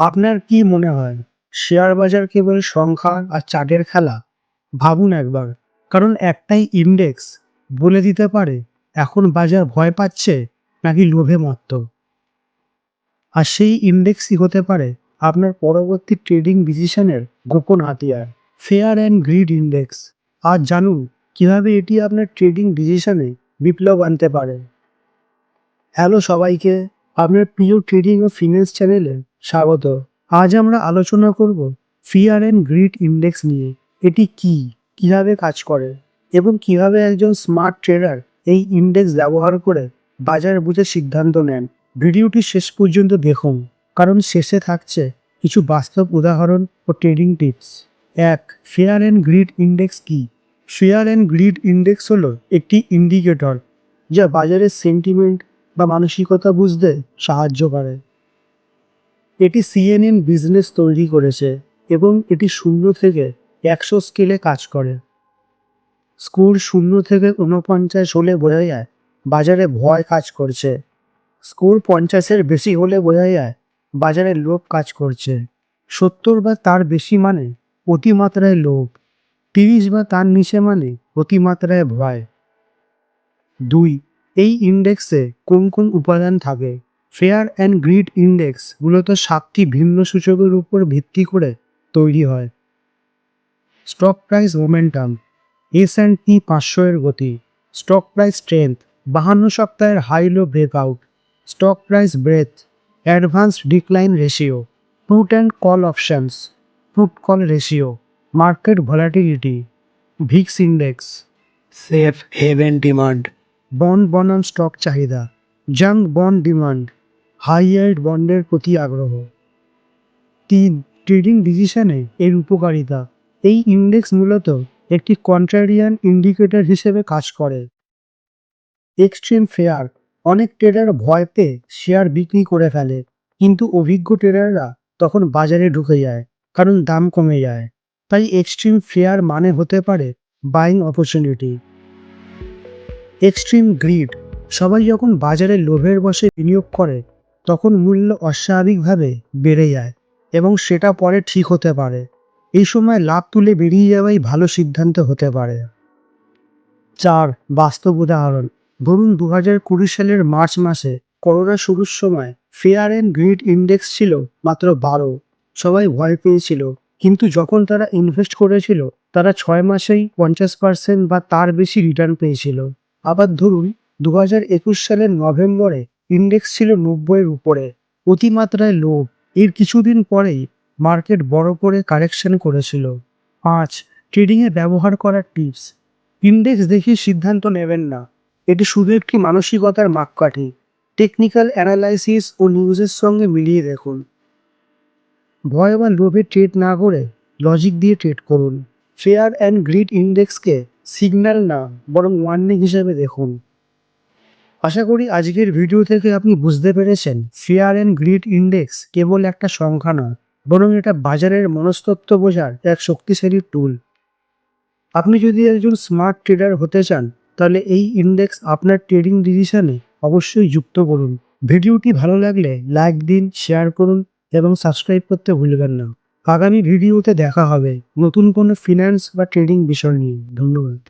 আপনার কি মনে হয়? শেয়ার বাজার কেবল সংখ্যা আর চার্টের খেলা? ভাবুন একবার। কারণ একটাই ইন্ডেক্স বলে দিতে পারে, এখন বাজার ভয় পাচ্ছে নাকি লোভে মত্ত? আর সেই ইন্ডেক্সই হতে পারে আপনার পরবর্তী ট্রেডিং ডিসিশনের গোপন হাতিয়ার ফেয়ার অ্যান্ড গ্রিড ইন্ডেক্স আর জানুন, কীভাবে এটি আপনার ট্রেডিং ডিসিশনে বিপ্লব আনতে পারে? হ্যালো সবাইকে আপনার প্রিয় ট্রেডিং ও ফিনান্স চ্যানেলে স্বাগত। আজ আমরা আলোচনা করব ফিয়ার অ্যান্ড গ্রিড ইন্ডেক্স নিয়ে। এটি কি? কীভাবে কাজ করে? এবং কীভাবে একজন স্মার্ট ট্রেডার এই ইন্ডেক্স ব্যবহার করে বাজার বুঝে সিদ্ধান্ত নেন? ভিডিওটি শেষ পর্যন্ত দেখুন, কারণ শেষে থাকছে কিছু বাস্তব উদাহরণ ও ট্রেডিং টিপস এক ফেয়ার অ্যান্ড গ্রিড ইন্ডেক্স কি? ফেয়ার অ্যান্ড গ্রিড ইন্ডেক্স হলো একটি ইন্ডিকেটর যা বাজারের সেন্টিমেন্ট বা মানসিকতা বুঝতে সাহায্য করে। এটি সিএনএন বিজনেস তৈরি করেছে এবং এটি শূন্য থেকে একশো স্কেলে কাজ করে। স্কোর শূন্য থেকে ঊনপঞ্চাশ হলে বোঝা যায় বাজারে ভয় কাজ করছে। স্কোর পঞ্চাশের বেশি হলে বোঝা যায় বাজারে লোভ কাজ করছে। সত্তর বা তার বেশি মানে অতিমাত্রায় লোভ, তিরিশ বা তার নিচে মানে অতিমাত্রায় ভয়। দুই এই ইন্ডেক্সে কোন কোন উপাদান থাকে? ফেয়ার অ্যান্ড গ্রিড ইন্ডেক্স মূলত সাতটি ভিন্ন সূচকের উপর ভিত্তি করে তৈরি হয়। Stock price momentum S and P পাঁচশো এর গতি, স্টক প্রাইস স্ট্রেংথ, বাহান্ন সপ্তাহের high low breakout, stock price breadth advance decline ratio, put and call options, put call ratio, market volatility, VIX index. Safe haven demand. Bond বনাম stock চাহিদা junk bond demand high yield বন্ডের প্রতি আগ্রহ। তিন trading ডিসিশনে এর উপকারিতা। এই index মূলত একটি কন্ট্রারিয়ান ইন্ডিকেটর হিসেবে কাজ করে। এক্সট্রিম ফেয়ার অনেক ট্রেডার ভয় পেয়ে শেয়ার বিক্রি করে ফেলে, কিন্তু অভিজ্ঞ ট্রেডাররা তখন বাজারে ঢুকে যায়, কারণ দাম কমে যায়। তাই এক্সট্রিম ফেয়ার মানে হতে পারে বাইং অপরচুনিটি এক্সট্রিম গ্রিড সবাই যখন বাজারে লোভের বসে বিনিয়োগ করে, তখন মূল্য অস্বাভাবিকভাবে বেড়ে যায় এবং সেটা পরে ঠিক হতে পারে। এই সময় লাভ তুলে বেরিয়ে যাওয়াই ভালো সিদ্ধান্ত হতে পারে। চার, বাস্তব উদাহরণ। ধরুন দু হাজার কুড়ি সালের মার্চ মাসে করোনা শুরুর সময় ফেয়ার অ্যান্ড গ্রিড ইন্ডেক্স ছিল মাত্র বারো। সবাই ভয় পেয়েছিল। কিন্তু যখন তারা ইনভেস্ট করেছিল, তারা ছয় মাসেই পঞ্চাশ পার্সেন্ট বা তার বেশি রিটার্ন পেয়েছিল। আবার ধরুন দু হাজার একুশ সালের নভেম্বরে ইন্ডেক্স ছিল নব্বইয়ের উপরে। অতিমাত্রায় লোভ। এর কিছুদিন পরেই মার্কেট বড় করে কারেকশন করেছিল। পাঁচ ট্রেডিংয়ে ব্যবহার করার টিপস ইন্ডেক্স দেখে সিদ্ধান্ত নেবেন না। এটি শুধু একটি মানসিকতার মাপকাঠি। টেকনিক্যাল অ্যানালাইসিস ও নিউজের সঙ্গে মিলিয়ে দেখুন। ভয় বা লোভে ট্রেড না করে লজিক দিয়ে ট্রেড করুন। ফেয়ার অ্যান্ড গ্রিড ইন্ডেক্সকে সিগন্যাল না, বরং ওয়ার্নিং হিসেবে দেখুন। আশা করি আজকের ভিডিও থেকে আপনি বুঝতে পেরেছেন ফেয়ার অ্যান্ড গ্রিড ইন্ডেক্স কেবল একটা সংখ্যা নয়, বরং এটা বাজারের মনস্তত্ত্ব বোঝার এক শক্তিশালী টুল আপনি যদি একজন স্মার্ট ট্রেডার হতে চান, তাহলে এই ইন্ডেক্স আপনার ট্রেডিং ডিসিশনে অবশ্যই যুক্ত করুন। ভিডিওটি ভালো লাগলে লাইক দিন শেয়ার করুন এবং সাবস্ক্রাইব করতে ভুলবেন না। আগামী ভিডিওতে দেখা হবে। নতুন কোনো ফিনান্স বা ট্রেডিং বিষয় নিয়ে। ধন্যবাদ।